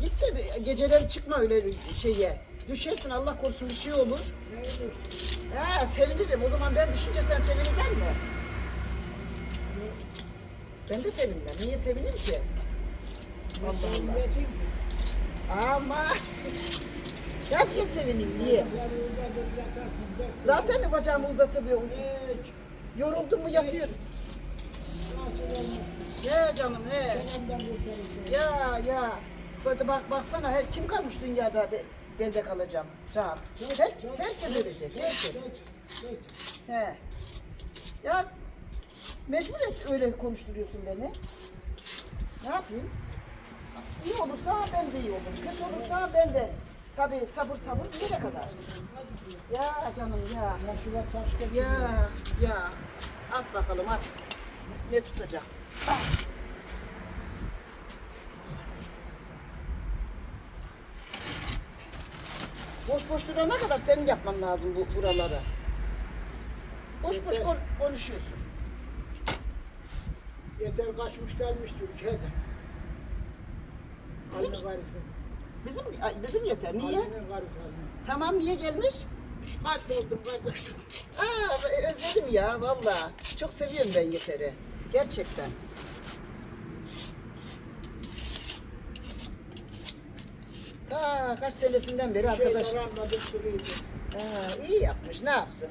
git de geceleri çıkma öyle şeye. Düşersin Allah korusun bir şey olur. He sevinirim. O zaman ben düşünce sen sevinecek mi? Ben de sevinmem. Niye sevineyim ki? Ama ya niye sevineyim niye? Zaten bacağımı uzatıp yoruldum mu yatıyorum. Ya canım he. Ya ya. Böyle bak baksana her kim kalmış dünyada be, ben de kalacağım. Rahat. Her, herkes ölecek. Herkes. He. Ya mecbur et öyle konuşturuyorsun beni. Ne yapayım? İyi olursa ben de iyi olurum. Kötü olursa ben de. Tabii sabır sabır bir yere kadar. Ya canım ya. Ya ya. As bakalım at. Ne tutacak? Ah. Boş boş durana kadar senin yapman lazım bu buraları. Boş boş Yeter. kon- konuşuyorsun. Yeter kaçmış gelmiş Türkiye'de. Bizim- karısı. Bizim bizim yeter. Niye? Karısı. Tamam niye gelmiş? Kaç oldum kardeşim. Aa özledim ya valla. Çok seviyorum ben Yeter'i. Gerçekten. Ta kaç senesinden beri arkadaşız. Anladım duruydu. Ha, iyi yapmış ne yapsın?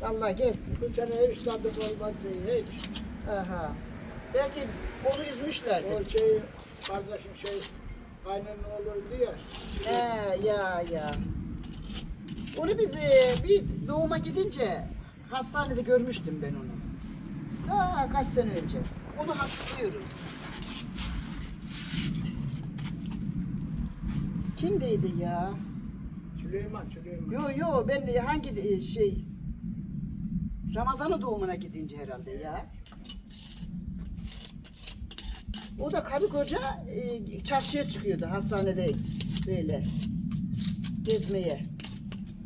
Vallahi gelsin. Bu sene hiç tadım olmadı hiç. Aha. Belki onu üzmüşlerdir. O şey kardeşim şey kaynının oğluydu ya. He ya ya. Onu biz e, bir doğuma gidince hastanede görmüştüm ben onu. Ta kaç sene önce. Onu hatırlıyorum. Kimdeydi ya? Süleyman Süleyman. Yo yo ben hangi e, şey Ramazan'ın doğumuna gidince herhalde ya. O da karı koca e, çarşıya çıkıyordu hastanede böyle gezmeye.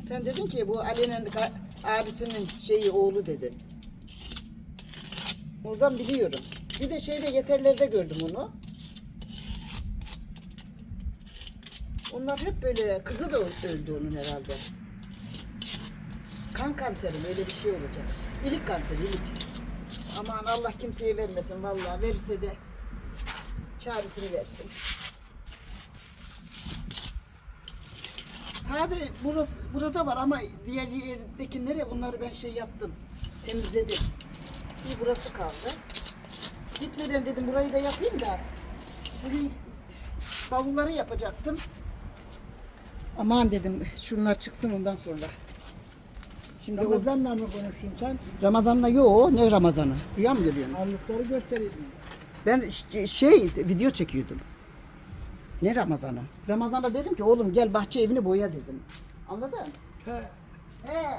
Sen dedin ki bu Ali'nin abisinin şeyi oğlu dedin. Oradan biliyorum. Bir de şeyde yeterlerde gördüm onu. Onlar hep böyle kızı da öldü onun herhalde. Kan kanseri böyle bir şey olacak. İlik kanseri, ilik. Aman Allah kimseye vermesin vallahi. Verirse de çaresini versin. Sadece burası, burada var ama diğer yerdekileri onları ben şey yaptım. Temizledim. Bir burası kaldı. Gitmeden dedim burayı da yapayım da. Bugün bavulları yapacaktım. Aman dedim şunlar çıksın ondan sonra. Şimdi o Ramazan'la mı konuştun sen? Ramazan'la yo ne Ramazan'ı? Rüya mı görüyorsun? Ağırlıkları gösteriydin. Ben şey video çekiyordum. Ne Ramazan'ı? Ramazan'da dedim ki oğlum gel bahçe evini boya dedim. Anladın? He. He.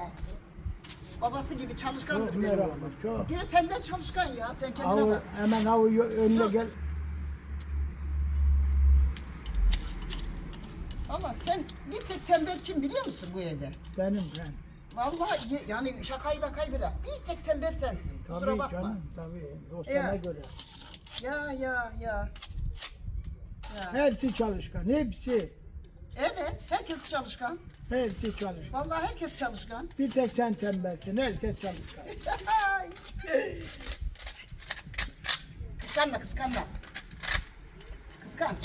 Babası gibi çalışkandır Çok benim meraklı, çok. Yine senden çalışkan ya. Sen kendine Avu, bak. hemen avu yo- önüne gel. Ama sen bir tek tembel kim biliyor musun bu evde? Benim ben. Vallahi ye- yani şakayı bakayı bırak. Bir tek tembel sensin. Kusura Tabii bakma. canım tabii. O Ya. göre. Ya ya ya. Ya. Hepsi çalışkan. Hepsi. Evet, herkes çalışkan. Hepsi çalışkan. Vallahi herkes çalışkan. Bir tek sen tembelsin. Herkes çalışkan. kıskanma, kıskanma. Kıskanç.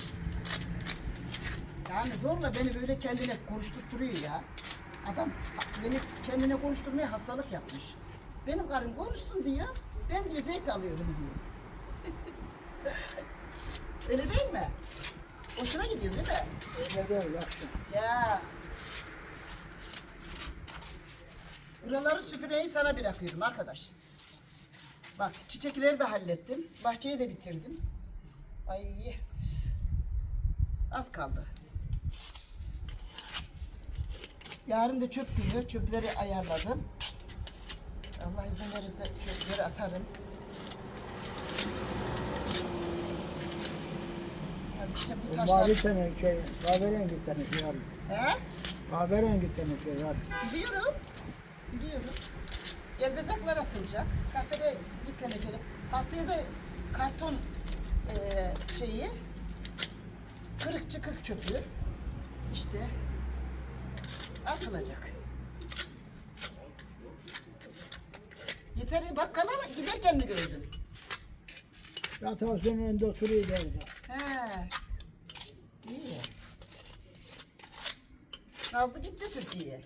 Yani zorla beni böyle kendine konuşturturuyor ya. Adam beni kendine konuşturmaya hastalık yapmış. Benim karım konuşsun diyor, ben diyor zevk alıyorum diyor. Öyle değil mi? Hoşuna gidiyor değil mi? Öyle değil yapsın. Ya. Buraları süpüreyi sana bırakıyorum arkadaş. Bak çiçekleri de hallettim. Bahçeyi de bitirdim. Ay. Az kaldı. Yarın da çöp günü. Çöpleri ayarladım. Allah izin verirse çöpleri atarım. İşte bu taşlar. Mavi senin şey, kahverengi senin şey abi. He? Kahverengi senin şey abi. Biliyorum. Biliyorum. Gelbezaklar atılacak. Kafede yıkanacak. Haftaya da karton eee şeyi kırık çıkık çöpü işte atılacak. Yeter bakkala mı giderken mi gördün? Ratasyonun önünde oturuyor orada. He. İyi. Nazlı gitti Türkiye'ye.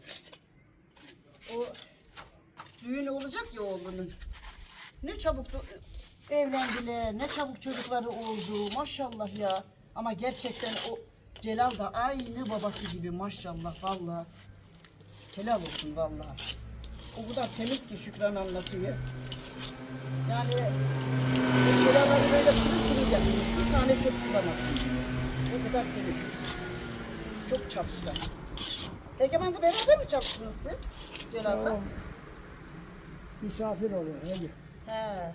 O düğün olacak ya oğlunun. Ne çabuk evlendiler, ne çabuk çocukları oldu maşallah ya. Ama gerçekten o Celal da aynı babası gibi maşallah valla. Helal olsun valla. O kadar temiz ki Şükran anlatıyor. Yani Şuraları böyle pırıl pırıl yapmış. Bir tane çöp bulamazsın. O kadar temiz. Çok çalışkan. Egemen'de beraber mi çalıştınız siz? Celal'la? O misafir oluyor. Öyle. He.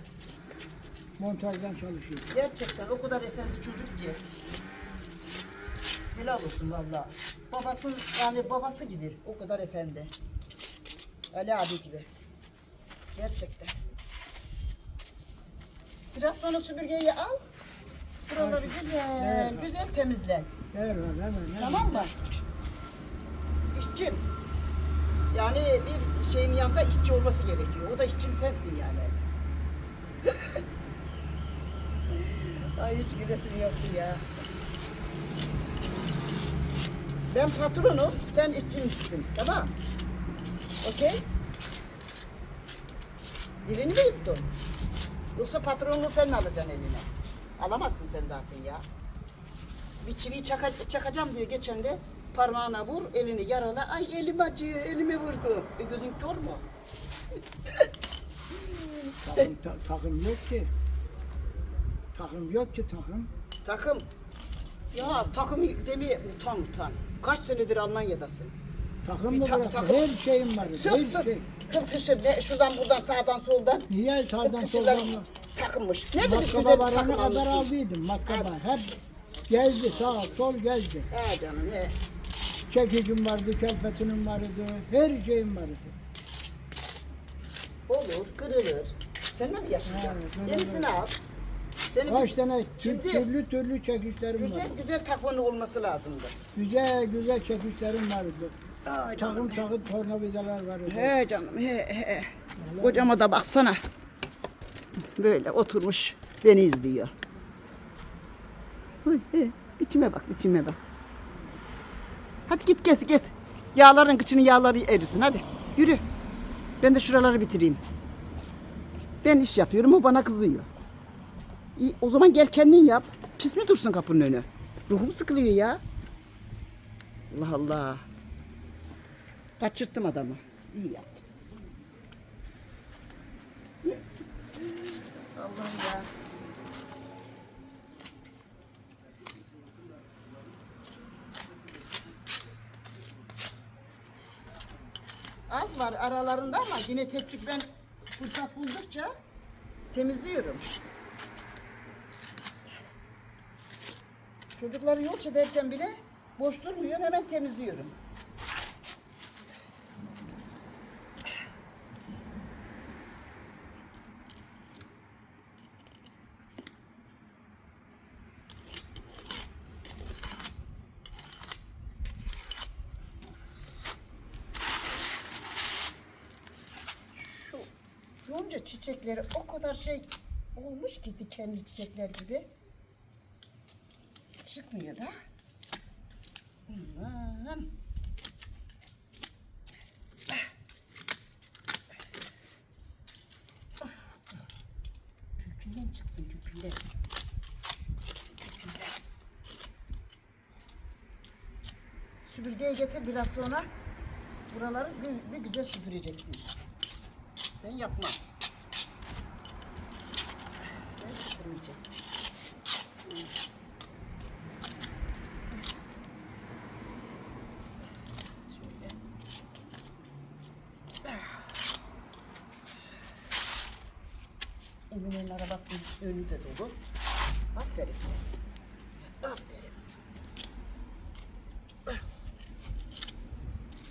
Montajdan çalışıyor. Gerçekten o kadar efendi çocuk ki. Helal olsun valla. Babasının yani babası gibi. O kadar efendi. Ali abi gibi. Gerçekten. Biraz sonra süpürgeyi al. Buraları güzel, Evet. güzel temizle. Ver hemen. hemen. Tamam mı? İşçim. Yani bir şeyin yanında işçi olması gerekiyor. O da işçim sensin yani. Ay hiç gülesim yoktu ya. Ben patronum, sen işçimsin. Tamam? Okey? Dilini mi yuttun? Yoksa patronluğu sen mi alacaksın eline? Alamazsın sen zaten ya. Bir çiviyi çaka, çakacağım diye geçen de parmağına vur, elini yarala. Ay elim acıyor, elimi vurdu. E gözün kör mü? Takım, ta- takım yok ki. Takım yok ki takım. Takım. Ya takım demeye utan utan. Kaç senedir Almanya'dasın? Takım mı ta- bırakın? takım. Her şeyim var. Sus Her sus. şey. Kıtışır ne şuradan buradan sağdan soldan. Niye sağdan soldan? takılmış. Ne dedik güzel takım kadar aldıydım matkaba. Hep gezdi sağ sol gezdi. He canım he. Çekicim vardı, kelpetinim vardı, her şeyim vardı. Olur, kırılır. Sen mi yaşayacaksın? Yenisini al. Senin Kaç tane tür- Şimdi- türlü türlü çekişlerim güzel vardı. güzel takvanı olması lazımdı. Güzel güzel çekişlerim vardı. Ay Takım takım tornavidalar vardı. He canım he he. Kocama da baksana. Böyle oturmuş beni izliyor. Huy, he. Biçime bak biçime bak. Hadi git kes kes. Yağların kıçını yağları erisin hadi. Yürü. Ben de şuraları bitireyim. Ben iş yapıyorum o bana kızıyor. İyi, o zaman gel kendin yap. Pis mi dursun kapının önü? Ruhum sıkılıyor ya. Allah Allah. Kaçırttım adamı. İyi yaptım. Allah'ım ya. Var aralarında ama yine tek tük ben fırsat buldukça temizliyorum. Çocukları yolç ederken bile boş durmuyorum hemen temizliyorum. Şu yonca çiçekleri o kadar şey olmuş ki dikenli çiçekler gibi. Çıkmıyor da. Aman. Kökünden çıksın kökünden. Süpürgeye getir biraz sonra. Buraları bir, bir güzel süpüreceksin. Ben yapmam. Ben süpürmeyeceğim. Emine'nin arabasının önü de dolu. Aferin. Aferin.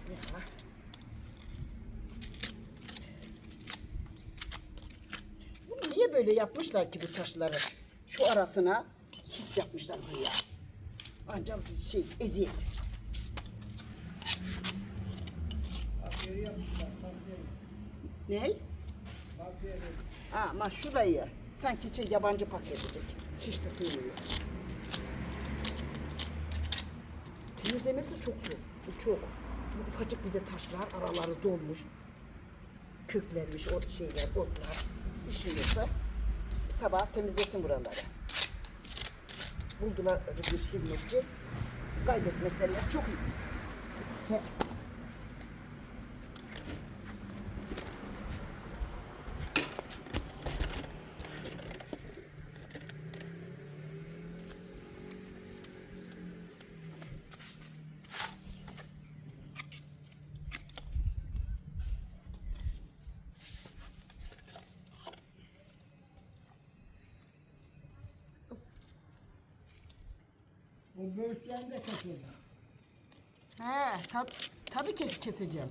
Ya. Bunu niye böyle yapmışlar ki bu taşları? Şu arasına yapmışlar buraya. Ancak şey eziyet. Ne? Ha, ama şurayı sanki şey yabancı park edecek. Şişti sığmıyor. Temizlemesi çok zor. Çok. Bu ufacık bir de taşlar araları dolmuş. Köklenmiş o şeyler, otlar. İşin yoksa sabah temizlesin buraları. Buldular bir hizmetçi. Kaybetmeseler çok iyi. He. Bu böğürtlerini de keselim. He, tab tabii kes keseceğim.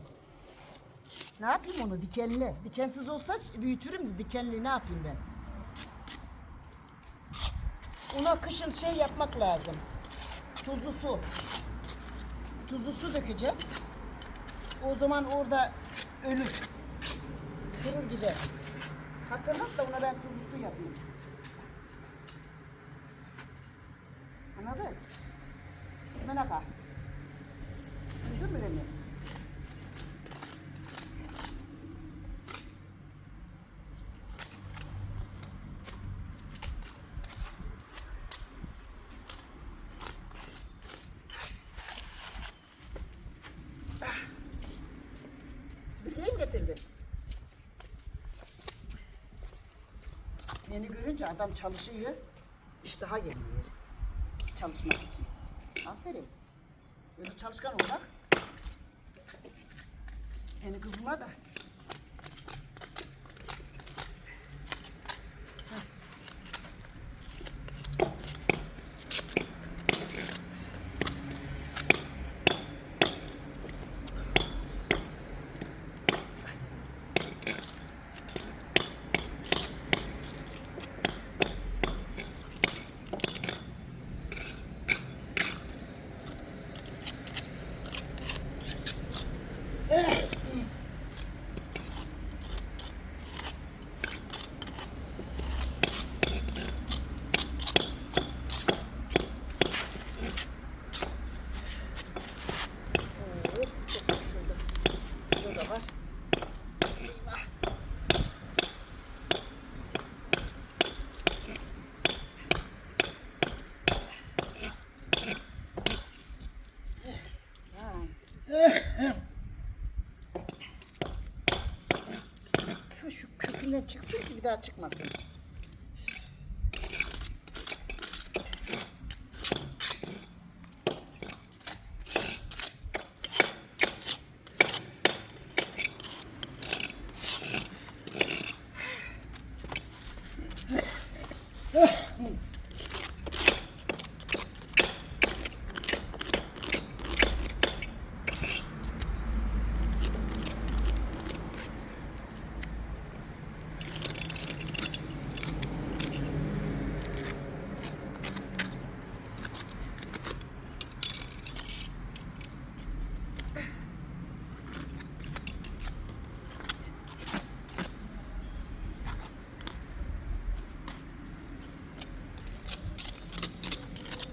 Ne yapayım onu dikenli? Dikensiz olsa büyütürüm de dikenli ne yapayım ben? Ona kışın şey yapmak lazım. Tuzlu su. Tuzlu su dökeceğim. O zaman orada ölür. Kurur gider. Hatırlat da ona ben tuzlu su yapayım. Anladın? Menaka. Duydun mu beni? Beni görünce adam çalışıyor. İştaha geliyor. Çalışmak için. Aferin. Böyle çalışkan olmak. Seni kızıma da. Oo, çok şurada. Burada da var. Eyvah. Ha. Şu kökünden çıksın ki bir daha çıkmasın.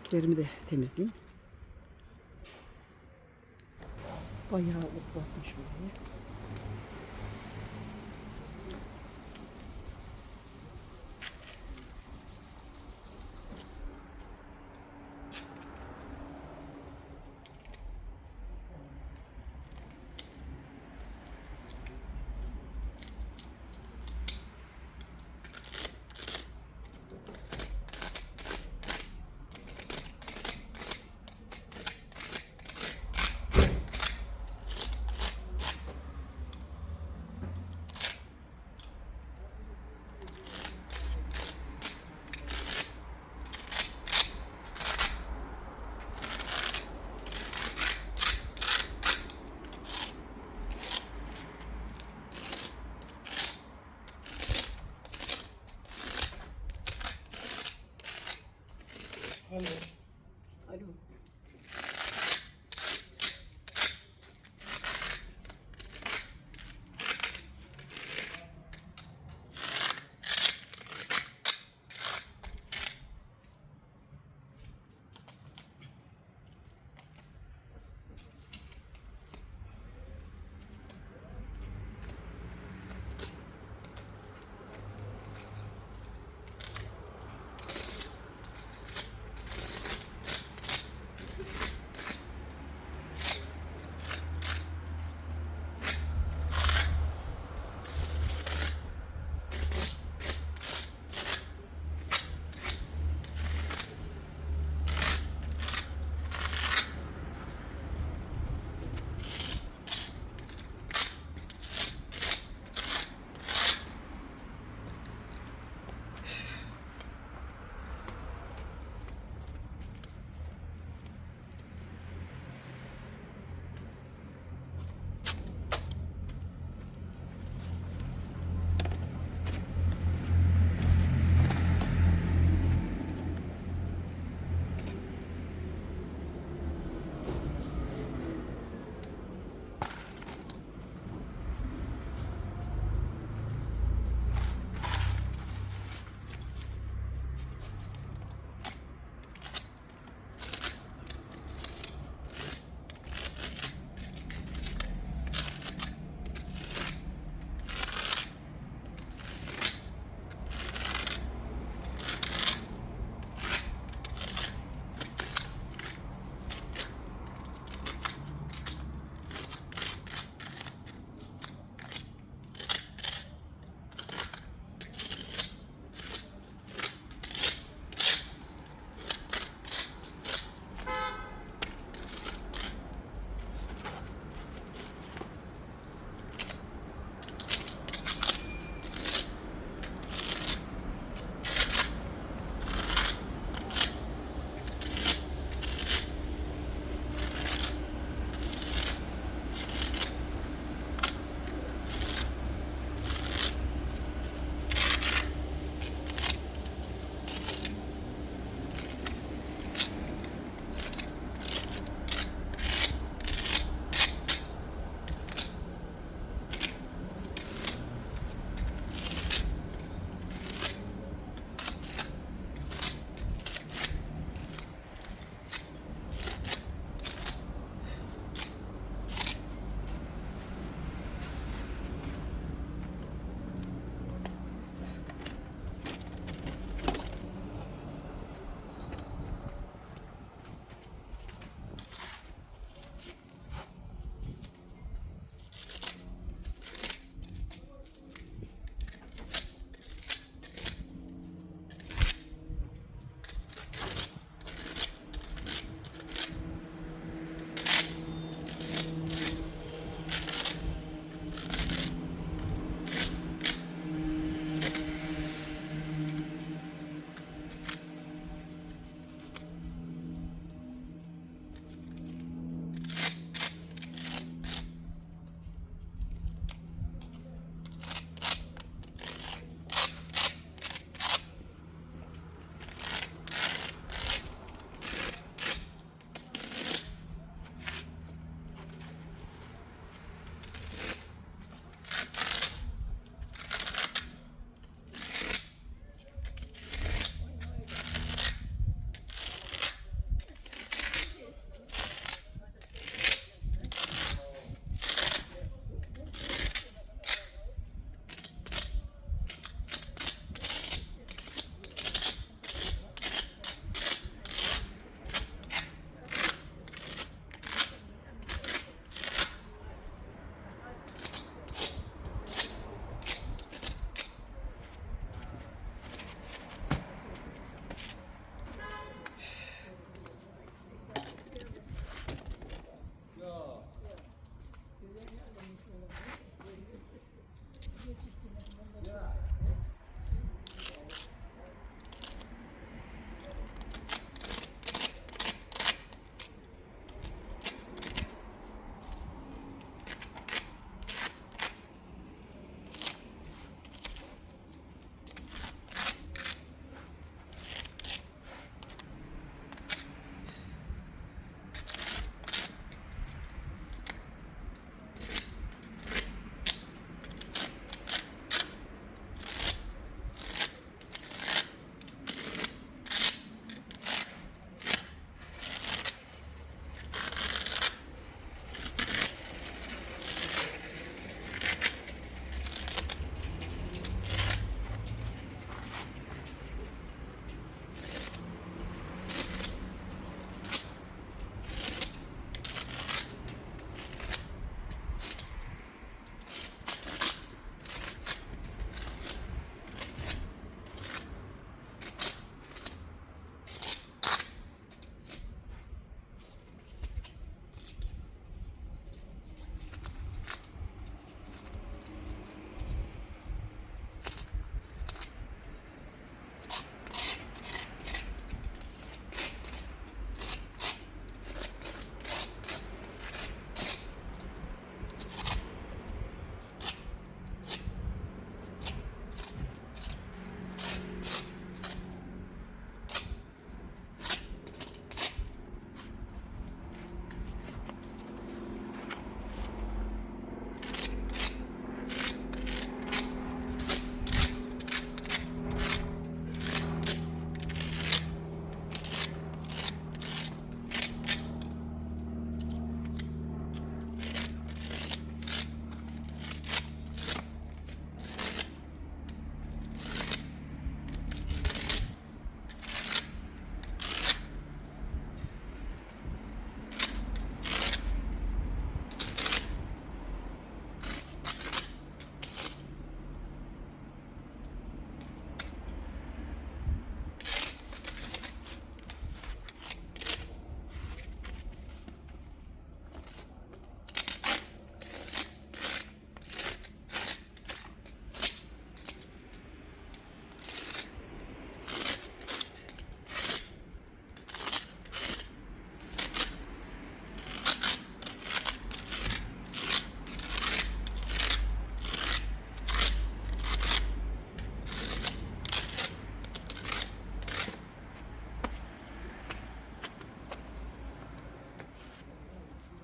Çiçeklerimi de temizleyeyim. Bayağı ot basmış buraya.